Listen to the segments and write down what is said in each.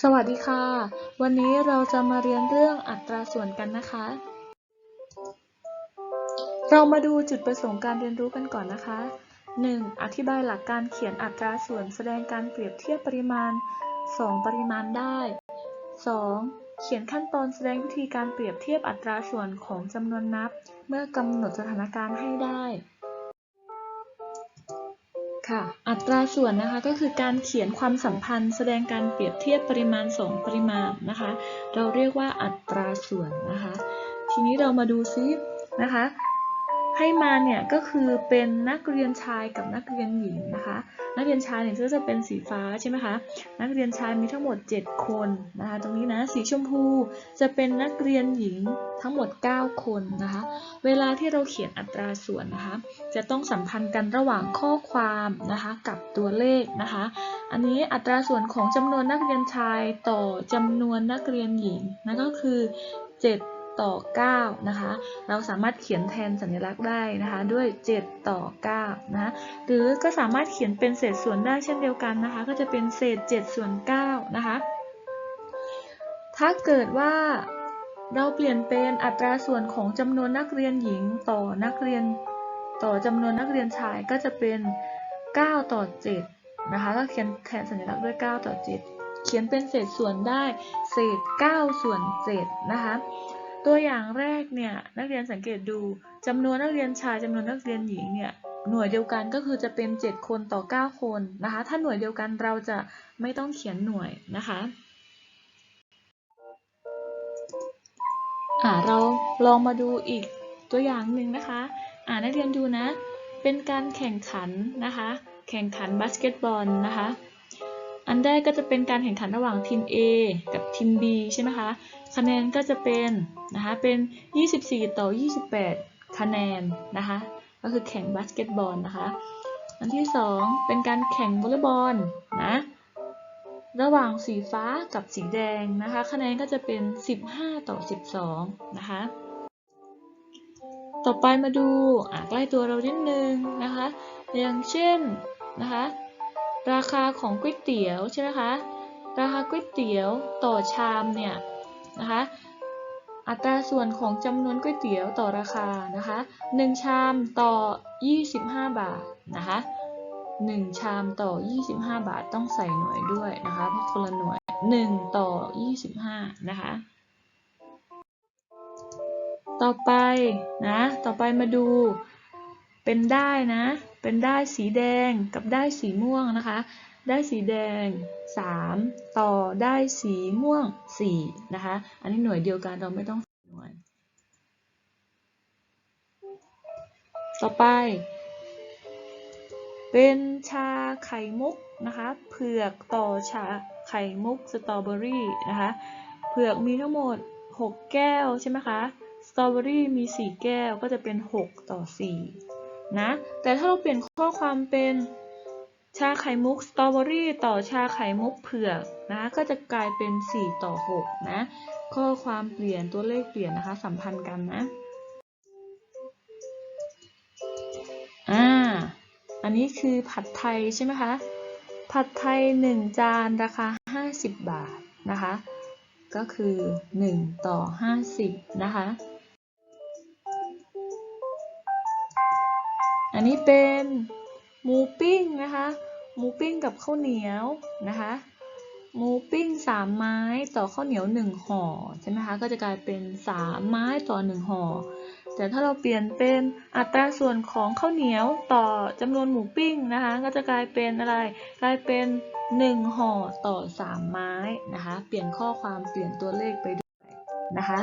สวัสดีค่ะ วันนี้เราจะมาเรียนเรื่องอัตราส่วนกันนะคะ เรามาดูจุดประสงค์การเรียนรู้กันก่อนนะคะ 1. อธิบายหลักการเขียนอัตราส่วนแสดงการเปรียบเทียบปริมาณ 2 ปริมาณได้ 2. เขียนขั้นตอนแสดงวิธีการเปรียบเทียบอัตราส่วนของจำนวนนับ เมื่อกำหนดสถานการณ์ให้ได้ ค่ะ อัตราส่วนนะคะก็คือการเขียนความสัมพันธ์ แสดงการเปรียบเทียบปริมาณ 2 ปริมาณนะคะ เราเรียกว่าอัตราส่วนนะคะ ทีนี้เรามาดูซินะคะ ให้มาเนี่ยก็คือเป็นนักเรียนชายกับนักเรียนหญิงนะคะ นักเรียนชายเนี่ยก็จะเป็นสีฟ้าใช่ไหมคะ นักเรียนชายมีทั้งหมด 7 คนนะคะ ตรงนี้นะสีชมพูจะเป็นนักเรียนหญิงทั้งหมด 9 คนนะคะ เวลาที่เราเขียนอัตราส่วนนะคะ จะต้องสัมพันธ์กันระหว่างข้อความนะคะ กับตัวเลขนะคะ อันนี้อัตราส่วนของจำนวนนักเรียนชายต่อจำนวนนักเรียนหญิงนั่นก็คือ 7 ต่อ 9 นะคะ เราสามารถเขียนแทนสัญลักษณ์ได้นะคะ ด้วย 7 ต่อ 9นะะหรือก็สามารถเขียนเป็นเศษส่วนได้เช่นเดียวกันนะคะ ก็จะเป็นเศษ 7 ส่วน 9 นะคะ ถ้าเกิดว่าเราเปลี่ยนเป็นอัตราส่วนของจำนวนนักเรียนหญิงต่อนักเรียนต่อจำนวนนักเรียนชายก็จะเป็น 9 ต่อ 7 นะคะก็เขียนแทนสัญลักษณ์ด้วย 9 ต่อ 7 เขียนเป็นเศษส่วนได้เศษ 9 ส่วน 7 นะคะ ตัวอย่างแรกเนี่ยนักเรียนสังเกตดูจำนวนนักเรียนชายจำนวนนักเรียนหญิงเนี่ยหน่วยเดียวกันก็คือจะเป็น 7 คนต่อ 9 คนนะคะ ถ้าหน่วยเดียวกันเราจะไม่ต้องเขียนหน่วยนะคะอ่าเราลองมาดูอีกตัวอย่างหนึ่งนะคะอ่านักเรียนดูนะ เป็นการแข่งขันนะคะ แข่งขันบาสเกตบอลนะคะ อันแรกก็จะเป็นการแข่งขันระหว่างทีม A กับทีม B ใช่ไหมคะ คะแนนก็จะเป็นนะคะเป็น 24 ต่อ 28 คะแนนนะคะ ก็คือแข่งบาสเกตบอลนะคะ อันที่ 2 เป็นการแข่งวอลเลย์บอลนะระหว่างสีฟ้ากับสีแดงนะคะ คะแนนก็จะเป็น 15 ต่อ 12 นะคะ ต่อไปมาดูอะใกล้ตัวเรานิดนึงนะคะ อย่างเช่นนะคะ ราคาของก๋วยเตี๋ยวใช่ไหมคะราคาก๋วยเตี๋ยวต่อชามเนี่ยนะคะอัตราส่วนของจำนวนก๋วยเตี๋ยวต่อราคานะคะ1ชามต่อ 25 บาทนะคะ1ชามต่อ 25 บาทต้องใส่หน่วยด้วยนะคะเพราะคนละหน่วย 1 ต่อ 25 นะคะ ต่อไปนะต่อไปมาดู เป็นได้นะ เป็นได้สีแดงกับได้สีม่วงนะคะ ได้สีแดง 3 ต่อได้สีม่วง 4 นะคะ อันนี้หน่วยเดียวกันเราไม่ต้องหน่วย ต่อไป เป็นชาไข่มุกนะคะ เผือกต่อชาไข่มุกสตรอเบอรี่นะคะ เผือกมีทั้งหมด 6 แก้วใช่ไหมคะ สตรอเบอรี่มี 4 แก้วก็จะเป็น 6 ต่อ 4 นะ แต่ถ้าเราเปลี่ยนข้อความเป็นชาไข่มุกสตรอเบอรี่ต่อชาไข่มุกเผือกนะคะก็จะกลายเป็น 4 ต่อ 6 นะ ข้อความเปลี่ยนตัวเลขเปลี่ยนนะคะ สัมพันธ์กันนะอ่าอันนี้คือผัดไทยใช่ไหมคะ ผัดไทย 1 จานราคา 50 บาทนะคะ ก็คือ 1 ต่อ 50 นะคะ นนี้เป็นหมูปิ้งนะคะ หมูปิ้งกับข้าวเหนียวนะคะ หมูปิ้ง3ไม้ต่อข้าวเหนียว1ห่อใช่ไหมคะ ก็จะกลายเป็น3ไม้ต่อ1ห่อ แต่ถ้าเราเปลี่ยนเป็นอัตราส่วนของข้าวเหนียวต่อจำนวนหมูปิ้งนะคะ ก็จะกลายเป็นอะไร กลายเป็น1ห่อต่อ3ไม้นะคะ เปลี่ยนข้อความเปลี่ยนตัวเลขไปด้วยนะคะ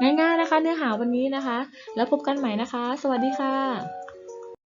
ง่ายๆนะคะเนื้อหาวันนี้นะคะ แล้วพบกันใหม่นะคะ สวัสดีค่ะ